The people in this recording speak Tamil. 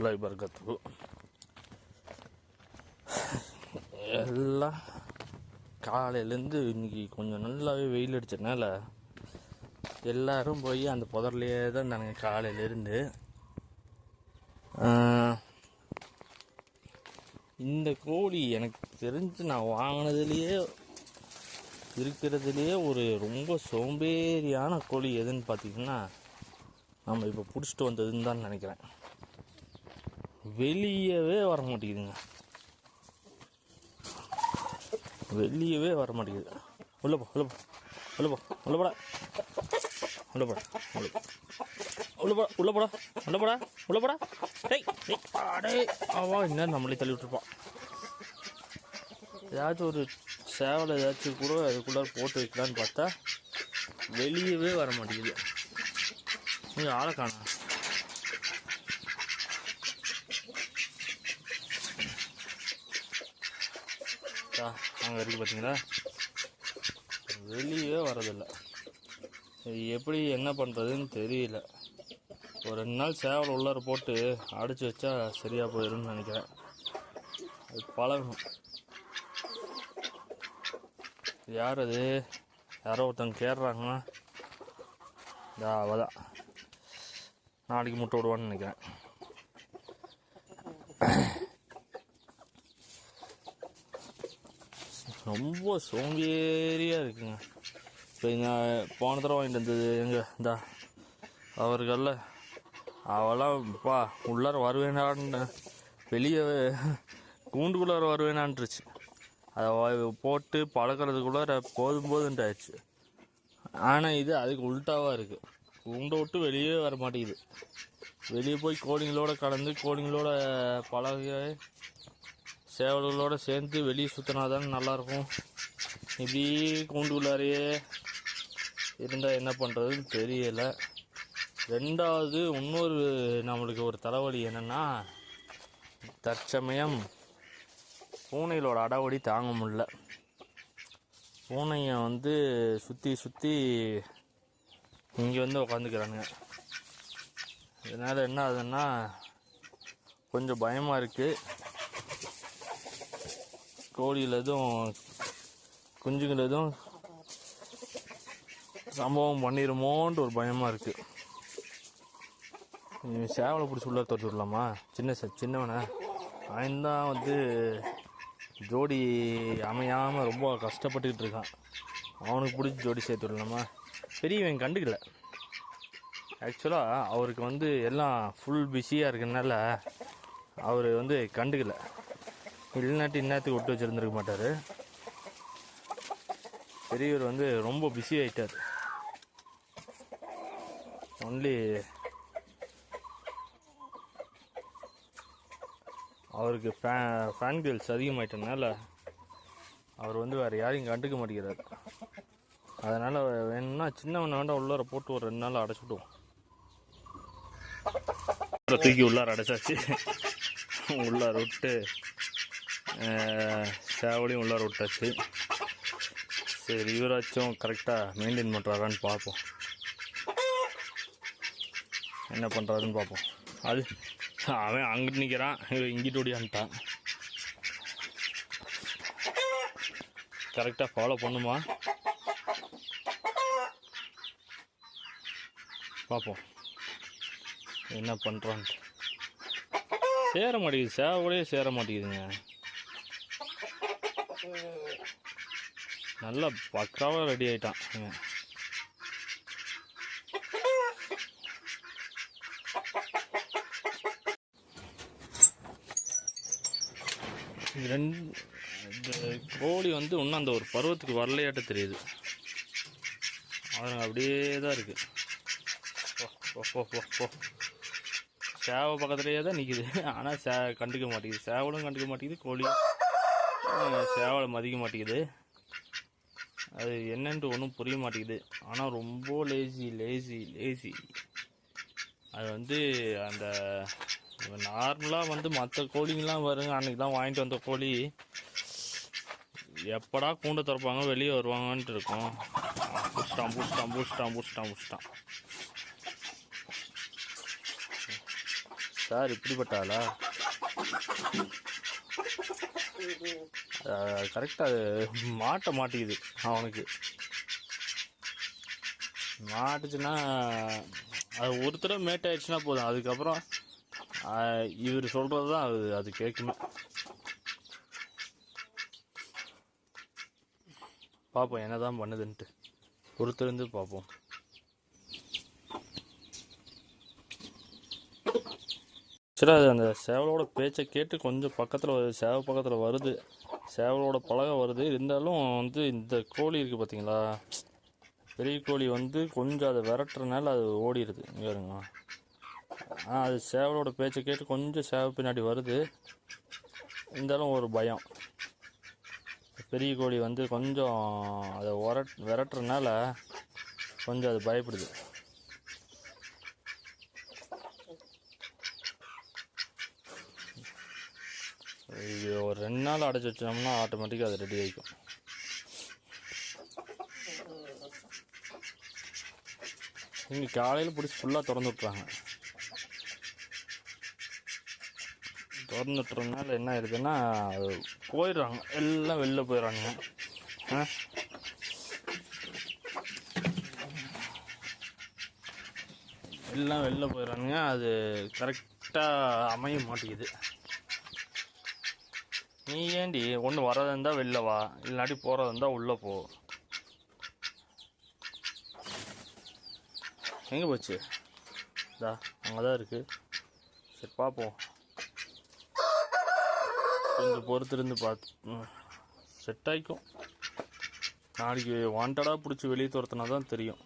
வரமத்துல்லாஹி வரகத்து எல்லாம் காலையிலேருந்து இன்னைக்கு கொஞ்சம் நல்லாவே வெயில் அடிச்சதுனால எல்லாரும் போய் அந்த புதர்லேயே தான் இருந்தானுங்க காலையிலேருந்து. இந்த கோழி எனக்கு தெரிஞ்சு நான் வாங்கினதுலேயே இருக்கிறதுலேயே ஒரு ரொம்ப சோம்பேறியான கோழி எதுன்னு பார்த்தீங்கன்னா நம்ம இப்போ பிடிச்சிட்டு வந்ததுன்னு தான் நினைக்கிறேன். வெளியவே வர மாட்டேங்குதுங்க வெளியவே வர மாட்டேங்குது உள்ள போ உள்ள போ. உள்ள போ உள்ள போடா. உள்ள போடா உள்ள போடா உள்ள போடா. உள்ள போடா உள்ள போடா. டேய் டேய் அடே அவா என்ன நம்மளே தள்ளி விட்டுருப்பான் ஏதாச்சும் ஒரு சேவலை ஏதாச்சும் கூட அதுக்குள்ளே போட்டு வைக்கலான்னு பார்த்தா வெளியவே வர மாட்டேங்குது நீங்கள் ஆளை காணா. அங்கே இருக்குது பார்த்தீங்களா வெளியே வரதில்லை எப்படி என்ன பண்ணுறதுன்னு தெரியல. ஒரு ரெண்டு நாள் சேவல் உள்ளார போட்டு அடித்து வச்சா சரியாக போயிடும்னு நினைக்கிறேன். அது பழகணும். யார் அது? யாரோ ஒருத்தவங்க கேடுறாங்கன்னா இந்த அவதான். நாளைக்கு முட்டை விடுவான்னு நினைக்கிறேன். ரொம்ப சோம்பேறியாக இருக்குங்க. இப்போ நான் போன தடவை வாங்கிட்டு வந்தது எங்கே இந்த அவர்களில். அவளாம் பா உள்ளார வருவேனான்னு வெளியே கூண்டுக்குள்ளார வருவேனான்ட்டுருச்சு அதை போட்டு பழக்கிறதுக்குள்ளார போதும் போதுன்ட்டாச்சு ஆனால் இது அதுக்கு உல்ட்டாவாக இருக்குது கூண்டை விட்டு வெளியே வர மாட்டேங்குது. வெளியே போய் கோழிங்களோட கலந்து கோழிங்களோட பழக சேவல்களோடு சேர்ந்து வெளியே சுற்றினா தானே நல்லாயிருக்கும். இப்படி கூண்டுக்குள்ளாரையே இருந்தால் என்ன பண்ணுறதுன்னு தெரியலை. ரெண்டாவது இன்னொரு நம்மளுக்கு ஒரு தலைவலி என்னென்னா தற்சமயம் பூனைகளோட அடவடி தாங்க முடில பூனையை வந்து சுற்றி சுற்றி இங்கே வந்து உக்காந்துக்கிறானுங்க. இதனால் என்ன ஆகுதுன்னா கொஞ்சம் பயமாக இருக்குது கோழியில் எதுவும் குஞ்சுகள் எதுவும் சம்பவம் பண்ணிடுமோன்ட்டு ஒரு பயமாக இருக்குது சேவலை பிடிச்சி உள்ள தொட்டு விடலாமா? சின்ன ச சின்னவனை? அவன் தான் வந்து ஜோடி அமையாமல் ரொம்ப கஷ்டப்பட்டுக்கிட்டு இருக்கான். அவனுக்கு பிடிச்சி ஜோடி சேர்த்து விடலாமா? பெரியவன் கண்டுக்கல. ஆக்சுவலாக அவருக்கு வந்து எல்லாம் ஃபுல் பிஸியாக இருக்கிறதுனால அவர் வந்து கண்டுக்கலை. இல்லைனாட்டி இன்னத்துக்கு விட்டு வச்சுருந்துருக்க மாட்டார். பெரியவர் வந்து ரொம்ப பிஸி ஆயிட்டார். ஒன்லி அவருக்கு ஃபே ஃபேன் கேர்ள்ஸ் அதிகமாயிட்டனால அவர் வந்து வேறு யாரையும் கண்டுக்க மாட்டேங்கிறார். அதனால் வேணும்னா சின்னவனை வேண்டாம் உள்ளார போட்டு ஒரு ரெண்டு நாள் அடைச்சிடுவோம் தூக்கி உள்ளார அடைச்சாச்சு. உள்ளார விட்டு சேவலையும் உள்ளார விட்டாச்சு. சரி இவராச்சும் கரெக்டாக மெயின்டைன் பண்ணுறாரான்னு பார்ப்போம். என்ன பண்ணுறாருன்னு பார்ப்போம். அது அவன் அங்கிட்டு நிற்கிறான் இவன் இங்கிட்டு ஓடியான்ட்டான். கரெக்டாக ஃபாலோ பண்ணுமா? பார்ப்போம். என்ன பண்ணுறான்ட்டு சேர மாட்டேங்குது சேவலையே சேர மாட்டேங்குதுங்க. நல்லா பக்காவாக ரெடி ஆயிட்டான். இவன். ரெண்டு இந்த கோழி வந்து இன்னும் அந்த ஒரு பருவத்துக்கு வரலையாட்ட தெரியுது. அது அப்படியே தான் இருக்கு. போ போ போ சேவை பக்கத்துலேயே தான் நிற்கிது ஆனால் சே கண்டுக்க மாட்டேங்குது. சேவலும் கண்டுக்க மாட்டேங்குது கோழியும். சேவலை மதிக்க மாட்டேங்குது அது என்னன்ட்டு ஒன்றும் புரிய மாட்டேங்குது ஆனால் ரொம்ப லேசி லேசி லேசி அது வந்து அந்த நார்மலாக வந்து மற்ற கோழிங்கெலாம் வருங்க அன்றைக்கி தான் வாங்கிட்டு வந்த கோழி. எப்படா கூண்டை திறப்பாங்க வெளியே வருவாங்கன்ட்டு இருக்கும். பூஸ்டான் பூஸ்டான் பூஸ்டான் பூஸ்டான் பூஸ்டான் சார் இப்படிப்பட்டாளா கரெக்டாக அது மாட்ட மாட்டேங்குது அவனுக்கு. மாட்டுச்சுன்னா அது ஒரு தடவை மேட் ஆயிடுச்சுன்னா போதும். அதுக்கப்புறம் இவர் சொல்கிறது தான் அது அது கேட்குமே பார்ப்போம் என்ன தான் பண்ணுதுன்ட்டு. பொறுத்திருந்து பார்ப்போம் சரி அது அந்த சேவலோட பேச்சை கேட்டு கொஞ்சம் பக்கத்தில் வருது சேவை பக்கத்தில் வருது. சேவலோட பழக வருது. இருந்தாலும் வந்து இந்த கோழி இருக்குது பார்த்தீங்களா பெரிய கோழி வந்து கொஞ்சம் அதை விரட்டுறனால அது ஓடிடுது இங்க பாருங்க. ஆ அது சேவலோட பேச்சை கேட்டு கொஞ்சம் சேவை பின்னாடி வருது. இருந்தாலும் ஒரு பயம். பெரிய கோழி வந்து கொஞ்சம் அதை உரட் விரட்டுறனால கொஞ்சம் அது பயப்படுது. இது ஒரு ரெண்டு நாள் அடைச்சி வச்சோம்னா ஆட்டோமேட்டிக்காக அது ரெடி ஆகிக்கும் இங்கே காலையில் பிடிச்சி ஃபுல்லாக திறந்து விட்றாங்க திறந்து விட்டுறதுனால என்ன ஆயிடுதுன்னா போயிடுறாங்க. எல்லாம் வெளில போயிடுறாங்க ஆ? எல்லாம் வெளில போயிடுறானுங்க. அது கரெக்டாக அமைய மாட்டேங்குது. நீ ஏண்டி ஒன்று வரதா இருந்தால் வெளில வா இல்லாட்டி போகிறதா இருந்தால் உள்ளே போ. எங்கே போச்சு? இதா அங்கே தான் இருக்குது சரி பார்ப்போம் கொஞ்சம் பொறுத்திருந்து பார்த்து செட் ஆகிக்கும் நாளைக்கு வாண்டடாக பிடிச்சி வெளியே துரத்துனா தான் தெரியும்.